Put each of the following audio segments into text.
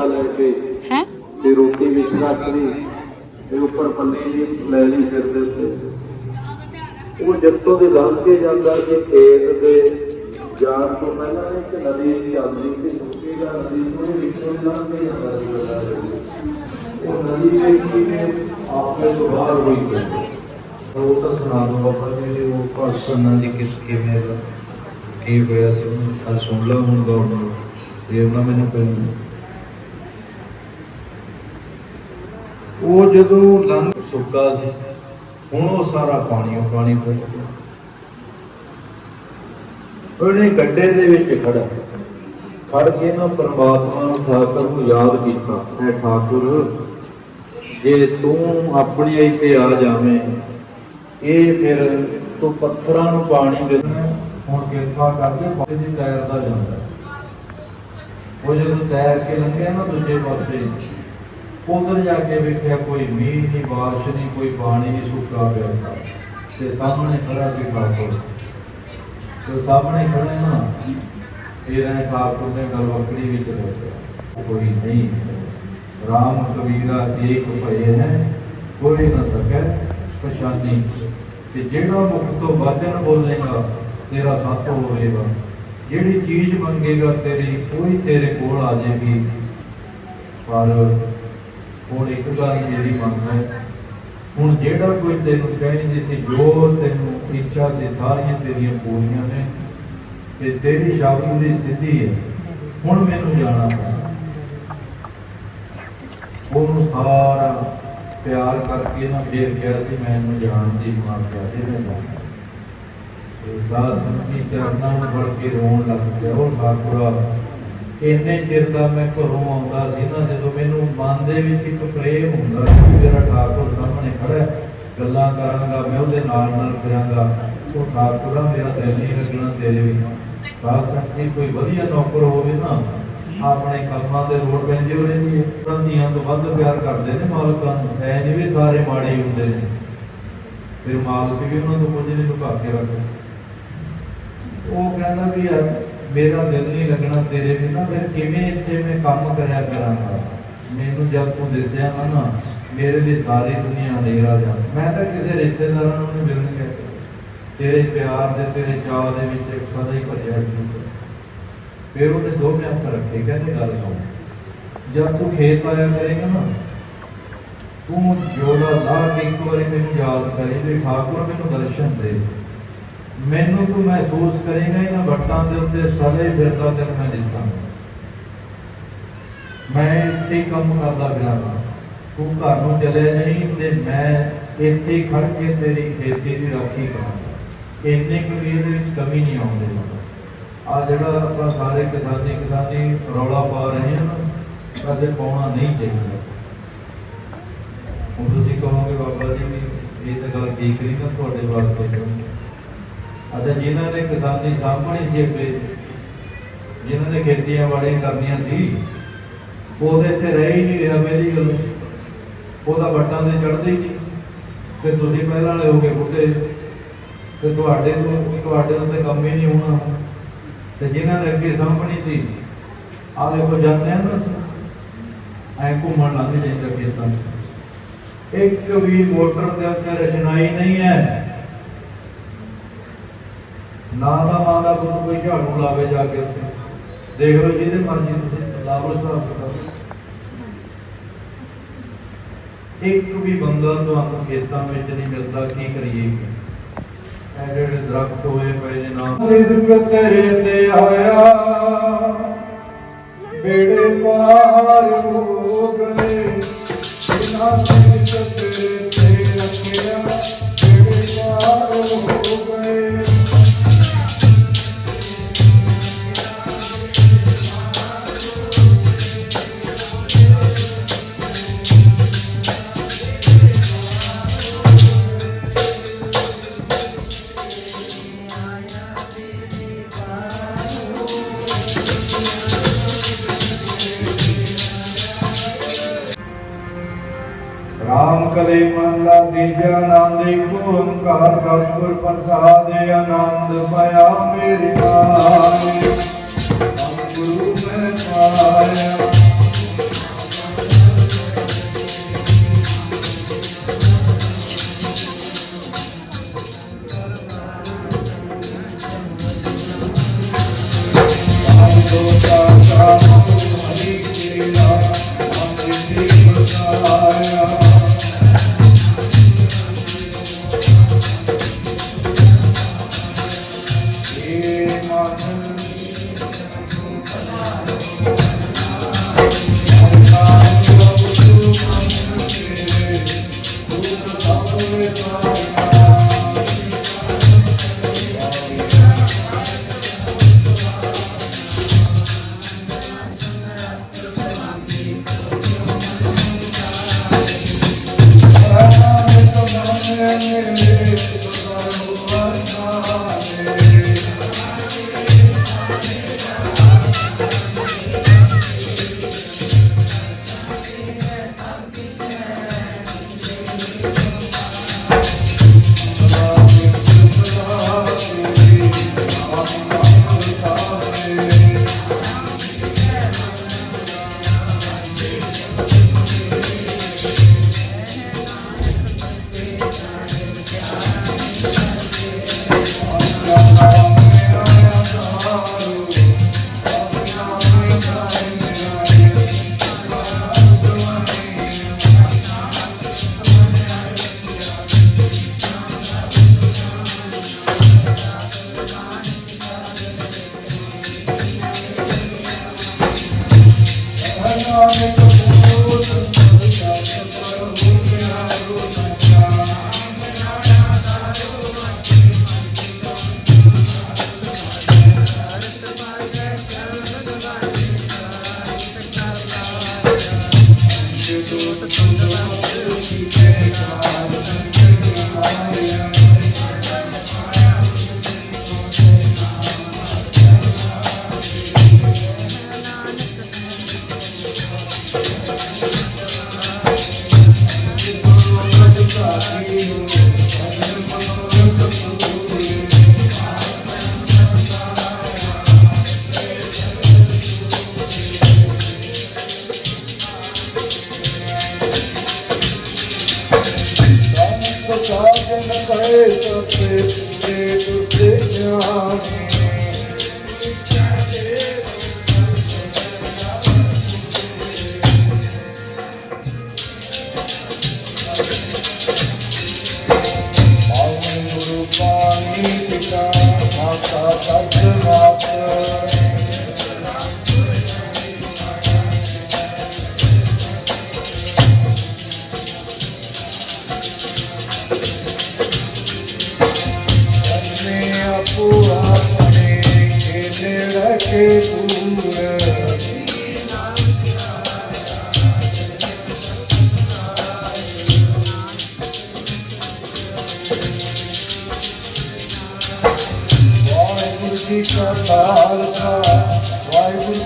ਡੋਲਾ ਲੈ ਕੇ ਹੈ? ਤੇ ਰੋਟੀ ਵਿੱਚ ਰੱਖ ਲਈ ਤੇ ਉੱਪਰ ਪੱਲੀ ਜੀ ਲੈ ਲਈ ਸਿਰ ਦੇ ਉੱਤੇ। ਉਹ ਜੱਤੋਂ ਦੇ ਲੰਘ ਕੇ ਜਾਂਦਾ ਕਿ ਖੇਤ ਦੇ ਜਾਣ ਤੋਂ ਪਹਿਲਾਂ ਇੱਕ ਨਦੀ ਚੱਲਦੀ ਸੀ ਸੁੱਕੀ ਦਾ ਨਦੀ ਉਹਦੇ ਵਿੱਚੋਂ ਦੀ ਲੰਘ ਕੇ ਜਾਂਦਾ ਸੀ। ਉਹ ਨਦੀ ਦੇ ਕਿਵੇਂ ਆਪੇ ਤੋਂ ਬਾਹਰ ਹੋਈ ਗਈ ਉਹ ਤਾਂ ਸੁਣਾ ਦੋ ਬਾਬਾ ਜੀ ਉਹ ਪਰਸਨਾਂ ਦੀ ਕਿਸ ਕਿਵੇਂ ਦਾ ਕੀ ਹੋਇਆ ਸੀ? ਕੱਲ ਸੁਣ ਲਾ ਹੁਣ ਨਾਲ ਇਹ ਉਹਨਾਂ ਮੈਨੂੰ ਪਹਿਲਾਂ ਉਹ ਜਦੋਂ ਲੰਘ ਸੁੱਕਾ ਸੀ, ਹੁਣ ਉਹ ਸਾਰਾ ਪਾਣੀ ਉਹ ਪਾਣੀ ਫਿਰ ਗਿਆ। ਉਹਨੇ ਗੱਡੇ ਦੇ ਵਿੱਚ ਖੜਾ ਖੜ ਕੇ ਨਾ ਪ੍ਰਮਾਤਮਾ ਨੂੰ ਠਾਕੁਰ ਨੂੰ ਯਾਦ ਕੀਤਾ ਹੈ ਠਾਕੁਰ, ਜੇ ਤੂੰ ਆਪਣੀ ਇੱਥੇ ਆ ਜਾਵੇਂ, ਇਹ ਫਿਰ ਤੂੰ ਪੱਥਰਾਂ ਨੂੰ ਪਾਣੀ ਦੇਣਾ ਹੁਣ ਕਿਰਪਾ ਕਰਕੇ ਪਾਣੀ ਦੀ ਤੈਰਦਾ ਜਾਂਦਾ। ਉਹ ਜਦੋਂ ਤੈਰ ਕੇ ਲੰਘਿਆ ਨਾ ਦੂਜੇ ਪਾਸੇ ਉਧਰ ਜਾ ਕੇ ਵੇਖਿਆ ਕੋਈ ਮੀਂਹ ਨਹੀਂ, ਬਾਰਿਸ਼ ਨਹੀਂ, ਕੋਈ ਪਾਣੀ ਨਹੀਂ, ਸੁੱਕਾ ਪਿਆ ਸੀ। ਤੇ ਸਾਹਮਣੇ ਖੜਾ ਸੀ ਠਾਕੁਰ ਤੇ ਸਾਹਮਣੇ ਖੜੇ ਨਾ ਫਿਰ ਇਹ ਠਾਕੁਰ ਨੇ ਗੱਲ ਵਿੱਚ ਰੱਖਿਆ ਕੋਈ ਨਹੀਂ। ਰਾਮ ਕਬੀਰਾ ਏਕ ਭਏ ਹੈ ਕੋਈ ਨਾ ਸਕੈ ਪਛਾਨੀ ਤੇ ਜਿਹੜਾ ਮੁਖ ਤੋਂ ਵਚਨ ਬੋਲੇਗਾ, ਤੇਰਾ ਸੱਤ ਹੋਵੇਗਾ। ਜਿਹੜੀ ਚੀਜ਼ ਮੰਗੇਗਾ ਤੇਰੀ ਕੋਈ ਤੇਰੇ ਕੋਲ ਆ ਜਾਏਗੀ। ਪਰ ਹੁਣ ਇੱਕ ਗੱਲ ਮੇਰੀ ਮੰਗ ਹੈ। ਹੁਣ ਜਿਹੜਾ ਕੋਈ ਤੈਨੂੰ ਕਹਿੰਦੀ ਸੀ, ਜੋ ਤੈਨੂੰ ਇੱਛਾ ਸੀ, ਸਾਰੀਆਂ ਤੇਰੀਆਂ ਪੂਰੀਆਂ ਨੇ ਤੇ ਤੇਰੀ ਸ਼ਬਦ ਦੀ ਸਿੱਧੀ ਹੈ। ਹੁਣ ਮੈਨੂੰ ਜਾਣਾ ਪੈਣਾ ਉਹਨੂੰ ਸਾਰਾ ਪਿਆਰ ਕਰਕੇ ਨਾ ਫੇਰ ਕਿਹਾ ਸੀ, ਮੈਂ ਜਾਣ ਦੀ ਮੰਗ ਕਰਦੇ ਨੇ ਦਾਸ ਸੰਤੀ ਚਰਨਾਂ ਨੂੰ ਵੜ ਕੇ ਰੋਣ ਲੱਗ ਪਿਆ। ਉਹ ਠਾਕੁਰਾ ਇੰਨੇ ਚਿਰ ਦਾ ਮੈਂ ਘਰੋਂ ਆਉਂਦਾ ਸੀ ਨਾ, ਜਦੋਂ ਮੈਨੂੰ ਮਨ ਦੇ ਵਿੱਚ ਇੱਕ ਪ੍ਰੇਮ ਹੁੰਦਾ ਸੀ ਮੇਰਾ ਠਾਕੁਰ ਸਾਹਮਣੇ ਖੜਾ ਗੱਲਾਂ ਕਰਾਂਗਾ, ਮੈਂ ਉਹਦੇ ਨਾਲ ਨਾਲ ਫਿਰਾਂਗਾ, ਉਹ ਠਾਕੁਰਾ ਮੇਰਾ ਦਿਲ ਨਹੀਂ ਲੱਗਣਾ ਤੇਰੇ ਬਿਨਾਂ। ਸਾਧ ਸੰਗਤ ਕੋਈ ਵਧੀਆ ਨੌਕਰ ਹੋਵੇ ਨਾ, ਆਪਣੇ ਕਰਮਾਂ ਦੇ ਲੋੜ ਪੈਂਦੀ ਹੋ ਰਹਿੰਦੀ ਹੈ। ਧੀਆਂ ਤੋਂ ਵੱਧ ਪਿਆਰ ਕਰਦੇ ਨੇ ਮਾਲਕਾਂ ਨੂੰ, ਐ ਨਹੀਂ ਵੀ ਸਾਰੇ ਮਾੜੇ ਹੁੰਦੇ ਨੇ। ਫਿਰ ਮਾਲਕ ਵੀ ਉਹਨਾਂ ਤੋਂ ਕੁਝ ਨਹੀਂ ਲੁਕਾ ਕੇ ਰੱਖਦਾ। ਉਹ ਕਹਿੰਦਾ ਵੀ ਯਾਰ ਮੇਰਾ ਦਿਲ ਨਹੀਂ ਲੱਗਣਾ ਤੇਰੇ ਬਿਨਾਂ, ਫਿਰ ਕਿਵੇਂ ਇੱਥੇ ਮੈਂ ਕੰਮ ਕਰਿਆ ਕਰਾਂਗਾ? ਮੈਨੂੰ ਜਦ ਤੂੰ ਦਿਸਿਆ ਨਾ ਨਾ, ਮੇਰੇ ਲਈ ਸਾਰੀ ਦੁਨੀਆ ਹਨੇਰਾ ਜਾ। ਮੈਂ ਤਾਂ ਕਿਸੇ ਰਿਸ਼ਤੇਦਾਰਾਂ ਨੂੰ ਨਹੀਂ ਮਿਲਣ ਗਿਆ। ਤੇਰੇ ਪਿਆਰ ਦੇ, ਤੇਰੇ ਚਾਅ ਦੇ ਵਿੱਚ ਇੱਕ ਸਦਾ ਹੀ ਭਰਿਆ ਜੂ ਫਿਰ ਉਹਨੇ ਦੋ ਹੱਥ ਰੱਖੇ, ਕਹਿੰਦੇ, ਗੱਲ ਸੁਣ। ਜਦ ਤੂੰ ਖੇਤ ਆਇਆ ਕਰੇਗਾ ਨਾ, ਤੂੰ ਜੋੜਾ ਲਾ ਕੇ ਇੱਕ ਵਾਰੀ ਮੈਨੂੰ ਯਾਦ ਕਰੀ ਵੀ ਠਾਕੁਰ ਮੈਨੂੰ ਦਰਸ਼ਨ ਦੇ। ਮੈਨੂੰ ਤੂੰ ਮਹਿਸੂਸ ਕਰੇਗਾ ਇਹਨਾਂ ਵੱਟਾਂ ਦੇ ਉੱਤੇ ਸਦਾ ਹੀ ਫਿਰਦਾ ਤੈਨੂੰ ਮੈਂ ਦਿਸਾਂ ਮੈਂ ਇੱਥੇ ਕੰਮ ਕਰਦਾ ਫਿਰਾਂਗਾ ਤੂੰ ਘਰ ਨੂੰ ਚਲੇ ਨਹੀਂ ਤੇ ਮੈਂ ਇੱਥੇ ਖੜ ਕੇ ਤੇਰੀ ਖੇਤੀ ਦੀ ਰਾਖੀ ਕਰਾਂਗਾ। ਇੰਨੇ ਕੁ ਇਹਦੇ ਵਿੱਚ ਕਮੀ ਨਹੀਂ ਆਉਂਦੀ ਆ ਜਿਹੜਾ ਆਪਾਂ ਸਾਰੇ ਕਿਸਾਨੀ ਕਿਸਾਨੀ ਰੌਲਾ ਪਾ ਰਹੇ ਹਾਂ ਵੈਸੇ ਪਾਉਣਾ ਨਹੀਂ ਚਾਹੀਦਾ। ਹੁਣ ਤੁਸੀਂ ਕਹੋਗੇ ਬਾਬਾ ਜੀ ਇਹ ਤਾਂ ਗੱਲ ਠੀਕ ਨਹੀਂ ਨਾ ਤੁਹਾਡੇ ਵਾਸਤੇ। ਅਤੇ ਅੱਛਾ, ਜਿਨ੍ਹਾਂ ਨੇ ਕਿਸਾਨੀ ਸਾਂਭਣੀ ਸੀ ਅੱਗੇ, ਜਿਨ੍ਹਾਂ ਨੇ ਖੇਤੀਆਂ ਵਾਲੀਆਂ ਕਰਨੀਆਂ ਸੀ, ਉਹਦੇ ਇੱਥੇ ਰਹਿ ਹੀ ਨਹੀਂ ਰਿਹਾ ਪਹਿਲੀ ਗੱਲ। ਉਹਦਾ ਵੱਟਾਂ ਤੇ ਚੜਦੇ ਹੀ ਨਹੀਂ। ਤੇ ਤੁਸੀਂ ਪਹਿਲਾਂ ਵਾਲੇ ਹੋ ਗਏ ਬੁੱਢੇ। ਤੇ ਤੁਹਾਡੇ ਤੋਂ, ਤੁਹਾਡੇ ਉੱਤੇ ਕੰਮ ਹੀ ਨਹੀਂ ਹੋਣਾ। ਤੇ ਜਿਨ੍ਹਾਂ ਨੇ ਅੱਗੇ ਸਾਂਭਣੀ ਸੀ ਆ ਦੇਖੋ ਜਾਂਦੇ ਆ ਨਾ ਅਸੀਂ। ਐ ਘੁੰਮਣ ਲੱਗ ਜਾਂਦਾ ਖੇਤਾਂ 'ਚ ਇੱਕ ਵੀ ਮੋਟਰ ਦੇ ਉੱਤੇ ਰਚਨਾਈ ਨਹੀਂ ਹੈ। ਨਾ ਦਾ ਮਾਂ ਦਾ ਪੁੱਤ ਕੋਈ ਝਾੜੂ ਲਾਵੇ ਜਾ ਕੇ ਉੱਥੇ। ਦੇਖ ਲਓ ਜਿਹਦੇ ਮਰਜ਼ੀ ਤੁਸੀਂ, ਲਾ ਲਓ ਹਿਸਾਬ ਕਿਤਾਬ ਇੱਕ ਵੀ ਬੰਦਾ ਤੁਹਾਨੂੰ ਖੇਤਾਂ ਵਿੱਚ ਨਹੀਂ ਮਿਲਦਾ, ਕੀ ਕਰੀਏ? ਇਹ ਜਿਹੜੇ ਦਰਖਤ ਹੋਏ ਪਏ ਨੇ ਨਾ। ਸਿਦਕ ਤੇਰੇ ਤੇ ਆਇਆ, ਬੇੜੇ ਪਾਰ ਹੋ ਗਏ। ਬਿਨਾ ਸਿਦਕ ਤੇਰੇ ਤੇ ਰੱਖਿਆ, ਬੇੜੇ ਪਾਰ ਹੋ ਓੰਕਾਰ ਸਤਿਗੁਰ ਪ੍ਰਸਾਦ ਆਨੰਦ ਪਾਇਆ ਮੇਰੀ ਨਾਮ ਸਾਜਨ ਕਹੇ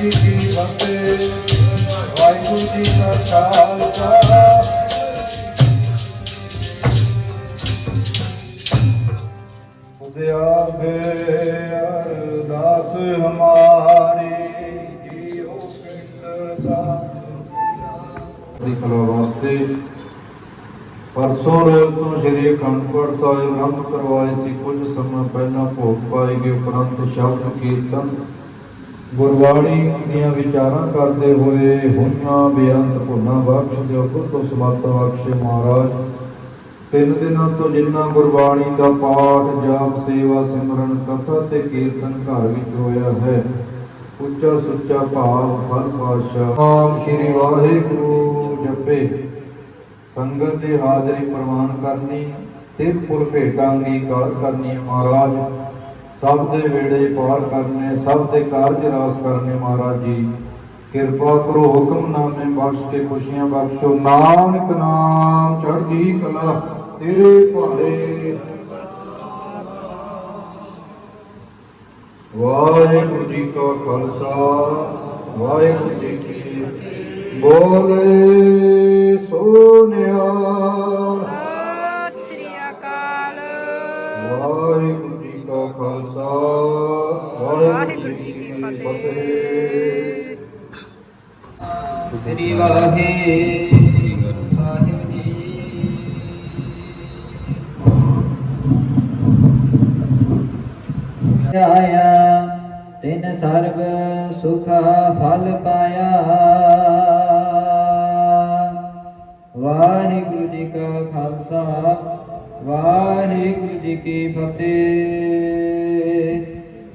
ਜੀ ਕੀ ਫਤਿਹ। ਵਾਹਿਗੁਰੂ ਜੀ ਕਾ ਖਾਲਸਾ। ਉਦਿਆਗੇ ਅਰਦਾਸ ਹਮਾਰੀ, ਜੀਓ ਪਿੰਡ ਦੀ ਕਲਾ ਵਾਸਤੇ ਪਰਸੋਂ ਰੋਜ਼ ਤੋਂ ਸ਼੍ਰੀ ਅਖੰਡਪੁਰ ਸਾਹਿਬ ਆਰੰਭ ਕਰਵਾਏ ਸੀ ਕੁਝ ਸਮਾਂ ਪਹਿਲਾਂ ਭੋਗ ਪਾਏ ਗਏ ਉਪਰੰਤ ਸ਼ਬਦ ਕੀਰਤਨ ਗੁਰਬਾਣੀ ਦੀਆਂ ਵਿਚਾਰਾਂ ਕਰਦੇ ਹੋਏ ਹੋਈਆਂ ਬੇਅੰਤ ਭੁੱਲਾਂ ਬਖਸ਼ ਦਿਓ ਪੁੱਤ ਸਮਤ ਬਖਸ਼ੇ ਮਹਾਰਾਜ। ਤਿੰਨ ਦਿਨਾਂ ਤੋਂ ਜਿੰਨਾ ਗੁਰਬਾਣੀ ਦਾ ਪਾਠ, ਜਾਪ, ਸੇਵਾ, ਸਿਮਰਨ, ਕਥਾ ਤੇ ਕੀਰਤਨ ਘਰ ਵਿੱਚ ਹੋਇਆ ਹੈ, ਉੱਚਾ ਸੁੱਚਾ ਭਾਵ ਫਲ ਪਾਤਸ਼ਾਹ ਨਾਮ ਸ਼੍ਰੀ ਵਾਹਿਗੁਰੂ ਜਪੇ। ਸੰਗਤ ਦੀ ਹਾਜ਼ਰੀ ਪ੍ਰਵਾਨ ਕਰਨੀ ਤੇ ਪੁਰ ਭੇਟਾਂ ਅੰਗੀਕਾਰ ਕਰਨੀ ਮਹਾਰਾਜ। ਸਭ ਦੇ ਵੇੜੇ ਪਾਰ ਕਰਨੇ, ਸਭ ਦੇ ਕਾਰਜ ਰਾਸ ਕਰਨੇ ਮਹਾਰਾਜ ਜੀ। ਕਿਰਪਾ ਕਰੋ ਹੁਕਮਨਾਮੇ ਬਖਸ਼ ਕੇ ਖੁਸ਼ੀਆਂ ਬਖਸ਼ੋ। ਨਾਨਕ ਨਾਮ ਚੜ੍ਹਦੀ ਕਲਾ, ਤੇਰੇ ਭਾਲੇ ਵਾਹਿਗੁਰੂ ਜੀ ਕਾ ਖਾਲਸਾ, ਵਾਹਿਗੁਰੂ ਜੀ ਕੀ ਫਤਿਹ। ਬੋਲੇ ਸੋਨਿਆ ਖਾਲਸਾ ਵਾਹਿਗੁਰੂ ਜੀ ਕੀ ਫਤਿਹ। ਸ੍ਰੀ ਵਾਹਿਗੁਰੂ ਸਾਹਿਬ ਜੀ। ਆਇਆ ਤਿਨ ਸਰਬ ਸੁਖਾ ਫਲ ਪਾਇਆ। ਵਾਹਿਗੁਰੂ ਜੀ ਕਾ ਖਾਲਸਾ, ਵਾਹਿਗੁਰੂ ਜੀ ਕੀ ਫਤਿਹ।